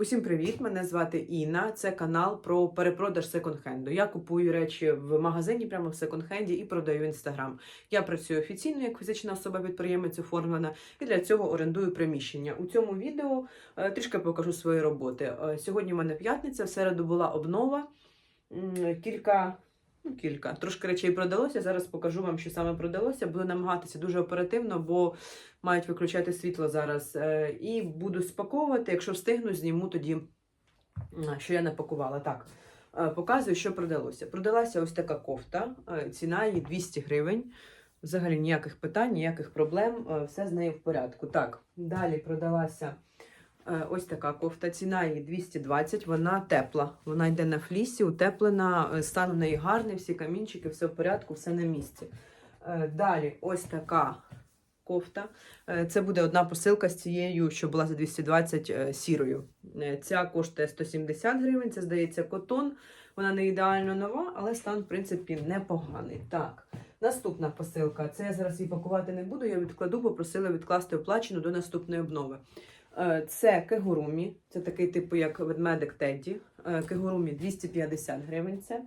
Усім привіт! Мене звати Інна. Це канал про перепродаж секонд-хенду. Я купую речі в магазині, прямо в секонд-хенді і продаю інстаграм. Я працюю офіційно як фізична особа-підприємець оформлена, і для цього орендую приміщення. У цьому відео е, трішки покажу свої роботи. Е, Сьогодні в мене п'ятниця, в середу була обнова. Кілька. Ну, кілька. Трошки речей продалося. Зараз покажу вам, що саме продалося. Буду намагатися дуже оперативно, бо мають виключати світло зараз. Е, І буду спаковувати. Якщо встигну, зніму тоді, що я напакувала. Так, е, показую, що продалося. Продалася ось така кофта. е, Ціна її 200 гривень. Взагалі ніяких питань, ніяких проблем. Все з нею в порядку. Так, далі продалася. Е, Ось така кофта, ціна її 220, вона тепла. Вона йде на флісі, утеплена, е, стан у неї гарний, всі камінчики, все в порядку, все на місці. Е, Далі ось така кофта. Це буде одна посилка з цією, що була за 220 е, сірою. Ця коштує 170 гривень, це здається котон. Вона не ідеально нова, але стан, в принципі, непоганий. Так, наступна посилка. Це я зараз її пакувати не буду. Я відкладу, попросила відкласти оплачену до наступної обнови. Е, Це кегурумі, це такий типу, як ведмедик Тедді. Е, Кегурумі 250 гривень. Це.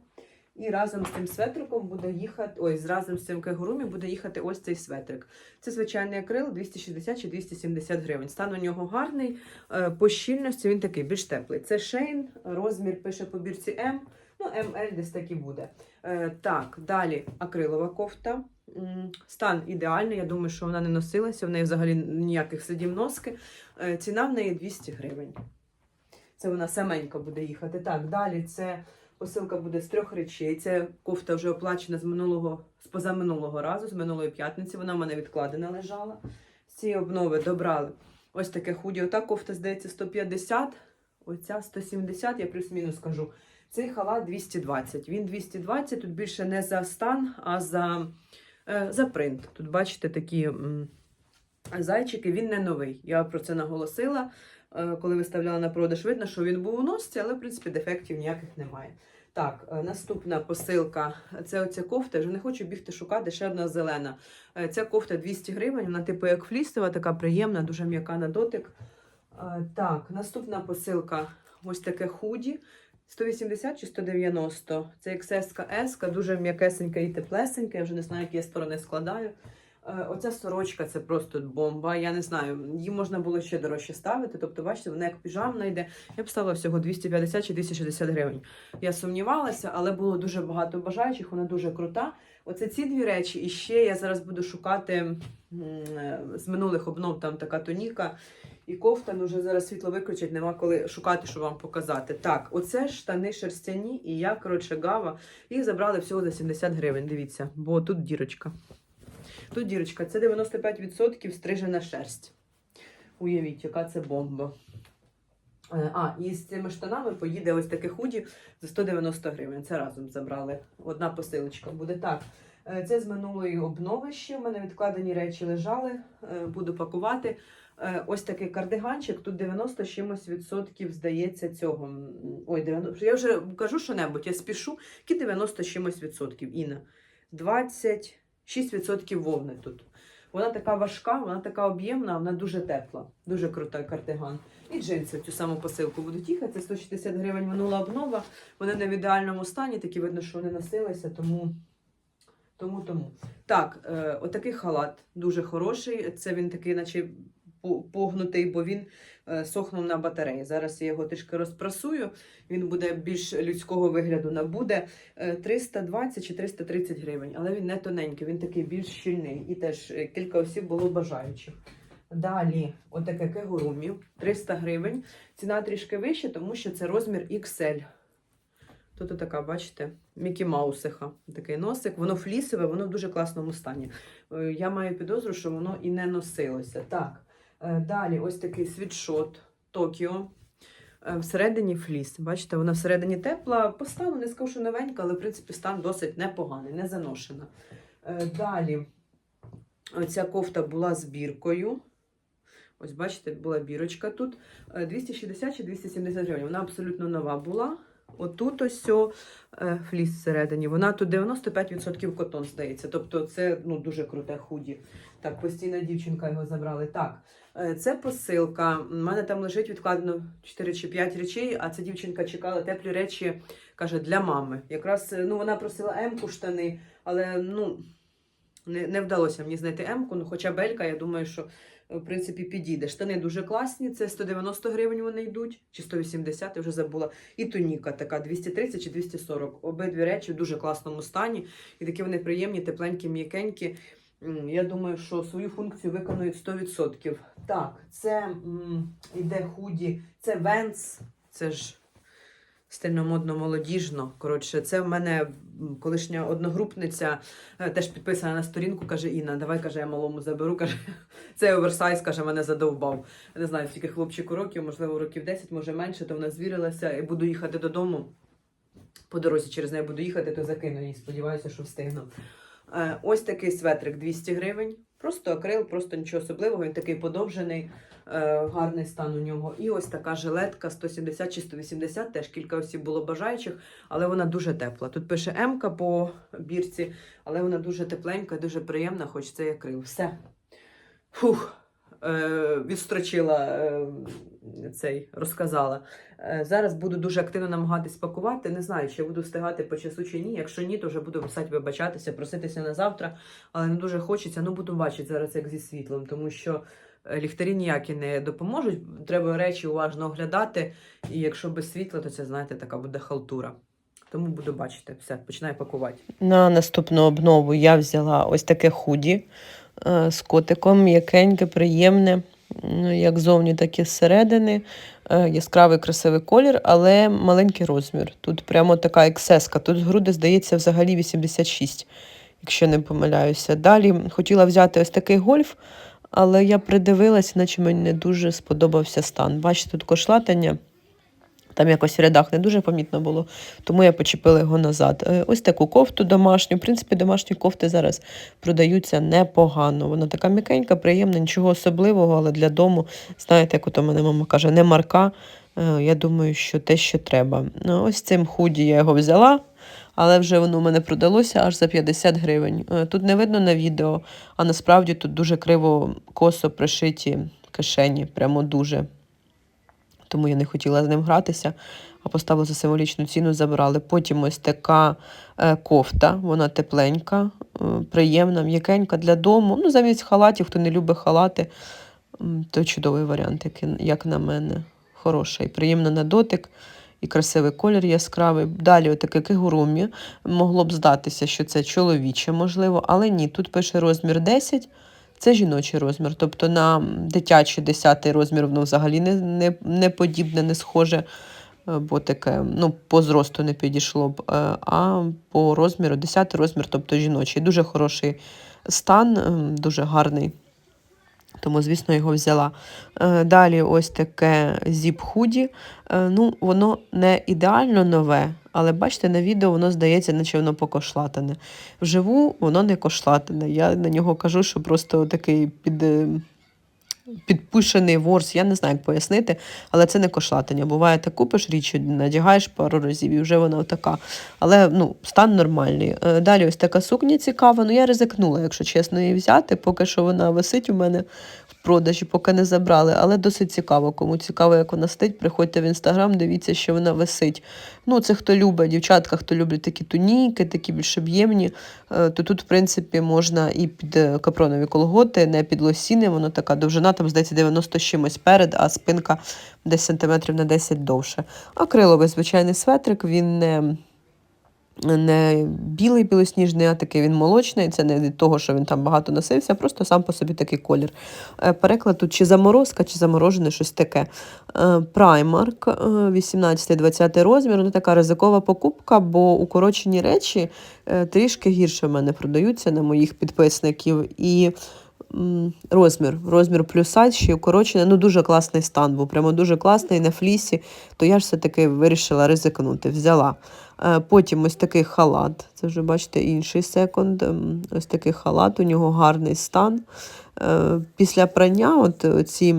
І разом з цим светриком буде їхати. Ой, разом з цим кегурумі буде їхати ось цей светрик. Це звичайний акрил 260 чи 270 гривень. Стан у нього гарний. е, По щільності він такий більш теплий. Це шейн, розмір пише по бірці М. Ну, МЛ десь так і буде. Так, далі акрилова кофта. Стан ідеальний. Я думаю, що вона не носилася, в неї взагалі ніяких слідів носки. Е, Ціна в неї 200 гривень. Це вона саменька буде їхати. Так, далі це посилка буде з трьох речей. Це кофта вже оплачена з минулого, з позаминулого разу, з минулої п'ятниці. Вона в мене відкладена лежала. З цієї обнови добрали ось таке худі. Ота кофта, здається, 150, оця 170, я плюс-мінус кажу. Цей халат 220. Він 220, тут більше не за стан, а за, за принт. Тут, бачите, такі зайчики, він не новий. Я про це наголосила. Е, Коли виставляла на продаж, видно, що він був у носці, але в принципі дефектів ніяких немає. Так, е, наступна посилка це оця кофта. Вже не хочу бігти шукати ще одна зелена. Е, Ця кофта 200 гривень, вона типу як флісова, така приємна, дуже м'яка на дотик. Е, Так, наступна посилка ось таке худі. 180 чи 190. Це XS, S, дуже м'якесенька і теплесенька. Я вже не знаю, які я сторони складаю. Е, Оця сорочка це просто бомба. Я не знаю, її можна було ще дорожче ставити. Тобто, бачите, вона як піжамна йде. Я б ставила всього 250 чи 260 гривень. Я сумнівалася, але було дуже багато бажаючих, вона дуже крута. Оце ці дві речі. І ще я зараз буду шукати е, з минулих обнов там така тоніка. І кофта, ну вже зараз світло виключать, нема коли шукати, що вам показати. Так, оце штани шерстяні, і я, коротше, гава. Їх забрали всього за 70 гривень. Дивіться, бо тут дірочка. Тут дірочка, це 95% стрижена шерсть. Уявіть, яка це бомба. Е, А, і з цими штанами поїде ось таке худі за 190 гривень. Це разом забрали. Одна посилочка буде так. Е, Це з минулої обнови ще. У мене відкладені речі лежали. Е, Буду пакувати. Ось такий кардиганчик. Тут 90 чимось відсотків здається цього. Ой, 90... я вже кажу що-небудь, я спішу. Які 90 чимось відсотків, Інна? 26% вовни тут. Вона така важка, вона така об'ємна, вона дуже тепла, дуже крута картиган. І джинси в цю саму посилку будуть їхати. 160 гривень минула обнова. Вони не в ідеальному стані, такі видно, що вони носилися, тому. Тому, тому. Так, е, отакий халат дуже хороший. Це він такий, наче погнутий, бо він е, сохнув на батареї. Зараз я його трішки розпрасую. Він буде більш людського вигляду набуде. Е, 320 чи 330 гривень, але він не тоненький, він такий більш щільний. І теж е, кілька осіб було бажаючих. Далі, отаке кегурумі, 300 гривень. Ціна трішки вища, тому що це розмір XL. Тут така, бачите, Мікі Маусиха. Такий носик. Воно флісове, воно в дуже класному стані. Е, Я маю підозру, що воно і не носилося. Так, е, далі ось такий світшот Токіо. Е, Всередині фліс. Бачите, вона всередині тепла. По стану не скажу, що новенька, але в принципі стан досить непоганий, не заношена. Е, Далі, оця кофта була з біркою. Ось, бачите, була бірочка тут. Е, 260 чи 270 гривень. Вона абсолютно нова була. Отут ось о, е, фліс всередині. Вона тут 95% котон, здається. Тобто це ну, дуже круте худі. Так, постійна дівчинка його забрали. Так, Е, Це посилка. У мене там лежить відкладено 4 чи 5 речей, а ця дівчинка чекала теплі речі, каже, для мами. Якраз е, ну, вона просила М-ку штани, але ну, не, не вдалося мені знайти М-ку, ну хоча белька, я думаю, що е, в принципі підійде. Штани дуже класні, це 190 гривень вони йдуть, чи 180, я вже забула. І туніка така 230 чи 240. Обидві речі в дуже класному стані. І такі вони приємні, тепленькі, м'якенькі. Я думаю, що свою функцію виконують 100%. Так, це м, іде худі, це Венс, це ж стильно модно молодіжно. Коротше, це в мене колишня одногрупниця, е, теж підписана на сторінку, каже Інна, давай каже, я малому заберу. каже, Цей оверсайз каже, мене задовбав. Не знаю, скільки хлопчику років, можливо, років 10, може менше, то вона звірилася і буду їхати додому. По дорозі через неї буду їхати, то закину її. Сподіваюся, що встигну. Е, Ось такий светрик 200 гривень. Просто акрил, просто нічого особливого. Він такий подовжений, е, гарний стан у нього. І ось така жилетка 170 чи 180. Теж кілька осіб було бажаючих, але вона дуже тепла. Тут пише М-ка по бірці, але вона дуже тепленька, дуже приємна, хоч це і акрил. Все. Фух. Е, відстрочила е, цей, розказала. Е, Зараз буду дуже активно намагатись пакувати. Не знаю, чи буду встигати по часу чи ні. Якщо ні, то вже буду писати, вибачатися, проситися на завтра, але не дуже хочеться. Ну, буду бачити зараз, як зі світлом, тому що ліхтарі ніякі не допоможуть. Треба речі уважно оглядати. І якщо без світла, то це, знаєте, така буде халтура. Тому буду бачити. Все, починаю пакувати. На наступну обнову я взяла ось таке худі з котиком, м'якеньке, приємне, ну, як зовні, так і зсередини. Е, Яскравий красивий колір, але маленький розмір. Тут прямо така ексеска. Тут груди, здається, взагалі 86, якщо не помиляюся. Далі хотіла взяти ось такий гольф, але я придивилася, наче мені не дуже сподобався стан. Бачите, тут кошлатання. Там якось в рядах не дуже помітно було, тому я почепила його назад. Е, Ось таку кофту домашню. В принципі, домашні кофти зараз продаються непогано. Вона така м'якенька, приємна, нічого особливого, але для дому, знаєте, як ото мене мама каже, не марка. Е, Я думаю, що те, що треба. Ну, Ось цим худі я його взяла, але вже воно у мене продалося аж за 50 гривень. Е, Тут не видно на відео, а насправді тут дуже криво косо пришиті кишені, прямо дуже тому я не хотіла з ним гратися, а поставила за символічну ціну, забрали. Потім ось така е, кофта, вона тепленька, е, приємна, м'якенька для дому. Ну, замість халатів, хто не любить халати, то чудовий варіант, як, на мене. Хороша і приємна на дотик. І красивий колір яскравий. Далі отаке кигурумі. Могло б здатися, що це чоловіче, можливо, але ні. Тут пише розмір 10, це жіночий розмір. Тобто на дитячий 10 розмір воно взагалі не, не, не подібне, не схоже, е, бо таке ну, по зросту не підійшло б. Е, А по розміру 10 розмір, тобто жіночий. Дуже хороший стан, е, дуже гарний. Тому, звісно, його взяла. Далі ось таке зіп-худі. Ну, воно не ідеально нове, але бачите, на відео воно здається, наче воно покошлатане. Вживу воно не кошлатане. Я на нього кажу, що просто такий під, е, підпишений ворс, я не знаю, як пояснити, але це не кошлатання. Буває, ти купиш річ, надягаєш пару разів і вже вона така. Але ну, стан нормальний. Е, Далі ось така сукня цікава. Ну, я ризикнула, якщо чесно, її взяти. Поки що вона висить у мене продажі, поки не забрали. Але досить цікаво. Кому цікаво, як вона стоїть, приходьте в інстаграм, дивіться, що вона висить. Ну, це хто любить, дівчатка, хто люблять такі туніки, такі більш об'ємні, е, то тут, в принципі, можна і під е, капронові колготи, не під лосіни. Воно така довжина, там, здається, 90 чимось перед, а спинка десь сантиметрів на 10 довше. Акриловий звичайний светрик, він не. Не білий білосніжний, а такий він молочний. Це не від того, що він там багато носився, просто сам по собі такий колір. Е, Переклад тут чи заморозка, чи заморожене щось таке. Е, Праймарк, 18-20 розмір. Ну, така ризикова покупка, бо укорочені речі е, трішки гірше в мене продаються на моїх підписників. І розмір, розмір плюса ще укорочений. Ну, дуже класний стан, був прямо дуже класний на флісі, то я ж все-таки вирішила ризикнути, взяла. Е, Потім ось такий халат. Це вже бачите інший секонд. Ем, Ось такий халат, у нього гарний стан. Е, Після прання, от ці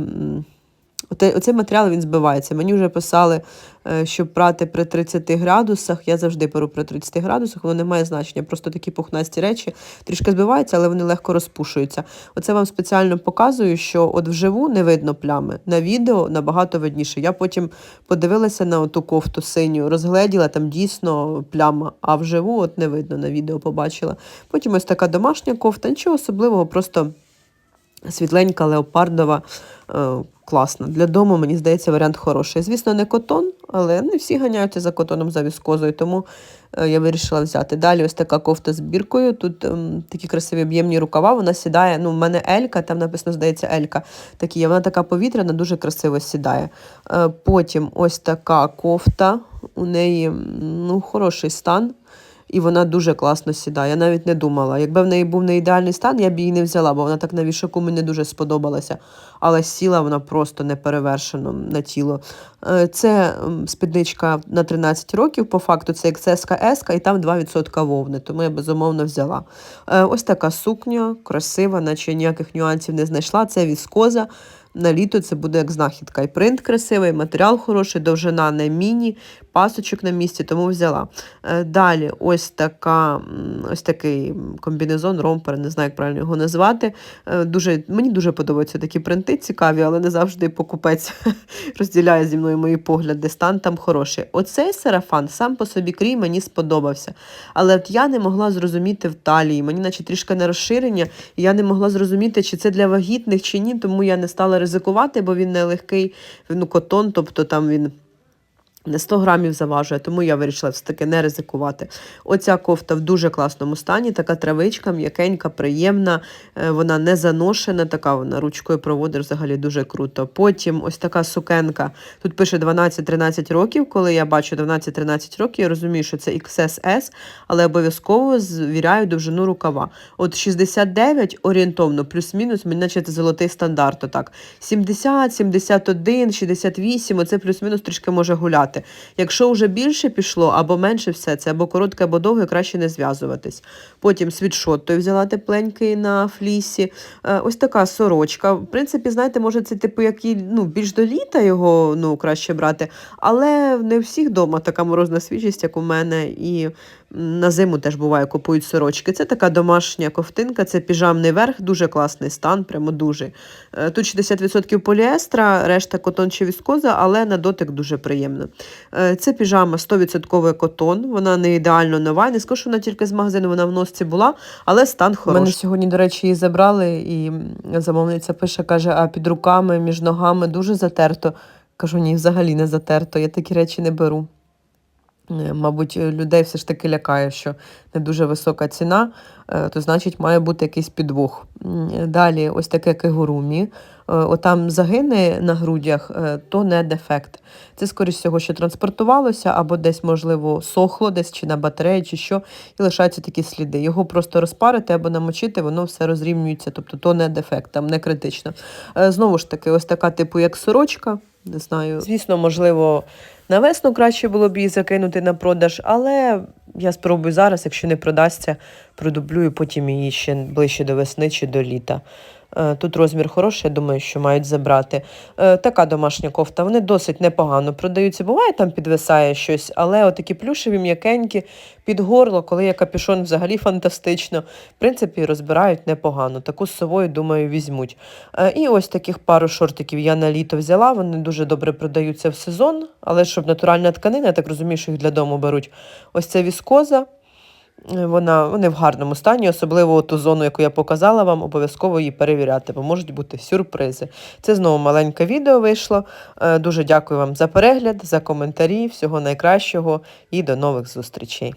оцей матеріал він збивається. Мені вже писали, е, щоб прати при 30 градусах. Я завжди перу при 30 градусах, воно не має значення. Просто такі пухнасті речі трішки збиваються, але вони легко розпушуються. Оце вам спеціально показую, що от вживу не видно плями. На відео набагато видніше. Я потім подивилася на ту кофту синю, розгледіла, там дійсно пляма, а вживу от не видно на відео побачила. Потім ось така домашня кофта, нічого особливого, просто світленька, леопардова, е, класна. Для дому, мені здається, варіант хороший. Звісно, не котон, але не всі ганяються за котоном, за віскозою, тому е, я вирішила взяти. Далі ось така кофта з біркою. Тут ем, такі красиві об'ємні рукава. Вона сідає. Ну, в мене Елька, там написано, здається, Елька. Такі, є. вона така повітряна, дуже красиво сідає. Е, потім ось така кофта. У неї ну, хороший стан. І вона дуже класно сідає. Я навіть не думала. Якби в неї був не ідеальний стан, я б її не взяла, бо вона так на вішаку мені дуже сподобалася. Але сіла вона просто неперевершено на тіло. Е, Це спідничка на 13 років, по факту це XS, S, і там 2% вовни, тому я безумовно взяла. Е, Ось така сукня, красива, наче ніяких нюансів не знайшла. Це віскоза. На літо це буде як знахідка. І принт красивий, матеріал хороший, довжина не міні, пасочок на місці, тому взяла. Е, Далі ось така, ось такий комбінезон, ромпер, не знаю, як правильно його назвати. Е, Дуже, мені дуже подобаються такі принти цікаві, але не завжди покупець розділяє зі мною мої погляди. Стан там хороший. Оцей сарафан сам по собі крій мені сподобався. Але от я не могла зрозуміти в талії, мені наче трішки не розширення, і я не могла зрозуміти, чи це для вагітних, чи ні, тому я не стала ризикувати, бо він не легкий, ну, котон, тобто там він. Не 100 грамів заважує, тому я вирішила все-таки не ризикувати. Оця кофта в дуже класному стані, така травичка, м'якенька, приємна, е, вона не заношена, така вона ручкою проводиш взагалі дуже круто. Потім ось така сукенка. Тут пише 12-13 років. Коли я бачу 12-13 років, я розумію, що це XSS, але обов'язково звіряю довжину рукава. От 69 орієнтовно, плюс-мінус, мені наче це золотий стандарт. Отак. 70, 71, 68, оце плюс-мінус трішки може гуляти. Якщо вже більше пішло або менше все це, або коротке, або довге, краще не зв'язуватись. Потім світшот той взяла тепленький на флісі. Е, Ось така сорочка. В принципі, знаєте, може, це типу як і, ну, більш до літа його ну, краще брати, але не всіх вдома така морозна свіжість, як у мене. І на зиму теж буває, купують сорочки. Це така домашня ковтинка, це піжамний верх, дуже класний стан, прямо дуже. Е, Тут 60% поліестра, решта котон чи віскоза, але на дотик дуже приємно. Е, Це піжама 100% котон, вона не ідеально нова. Не скажу, що вона тільки з магазину, вона в носці була, але стан хороший. Мене сьогодні, до речі, її забрали, і замовниця пише, каже, а під руками, між ногами дуже затерто. Кажу, ні, взагалі не затерто, я такі речі не беру. Е, Мабуть, е, людей все ж таки лякає, що не дуже висока ціна, е, то значить має бути якийсь підвох. Далі, ось таке кегурумі. Е, Отам загини на грудях, то не дефект. Це, скоріш всього, що транспортувалося, або десь, можливо, сохло, десь чи на батареї, чи що, і лишаються такі сліди. Його просто розпарити або намочити, воно все розрівнюється, тобто то не дефект, там не критично. Знову ж таки, ось така, типу, як сорочка. Не знаю. Звісно, можливо, на весну краще було б її закинути на продаж, але я спробую зараз, якщо не продасться, продублюю потім її ще ближче до весни чи до літа. Е, Тут розмір хороший, я думаю, що мають забрати. Е, Така домашня кофта, вони досить непогано продаються. Буває, там підвисає щось, але отакі плюшеві, м'якенькі, під горло, коли є капюшон, взагалі фантастично. В принципі, розбирають непогано. Таку з собою, думаю, візьмуть. Е, І ось таких пару шортиків я на літо взяла. Вони дуже добре продаються в сезон, але щоб натуральна тканина, я так розумію, що їх для дому беруть. Ось це віскоза. Вона, вони в гарному стані, особливо ту зону, яку я показала вам, обов'язково її перевіряти, бо можуть бути сюрпризи. Це знову маленьке відео вийшло. Е, Дуже дякую вам за перегляд, за коментарі. Всього найкращого і до нових зустрічей.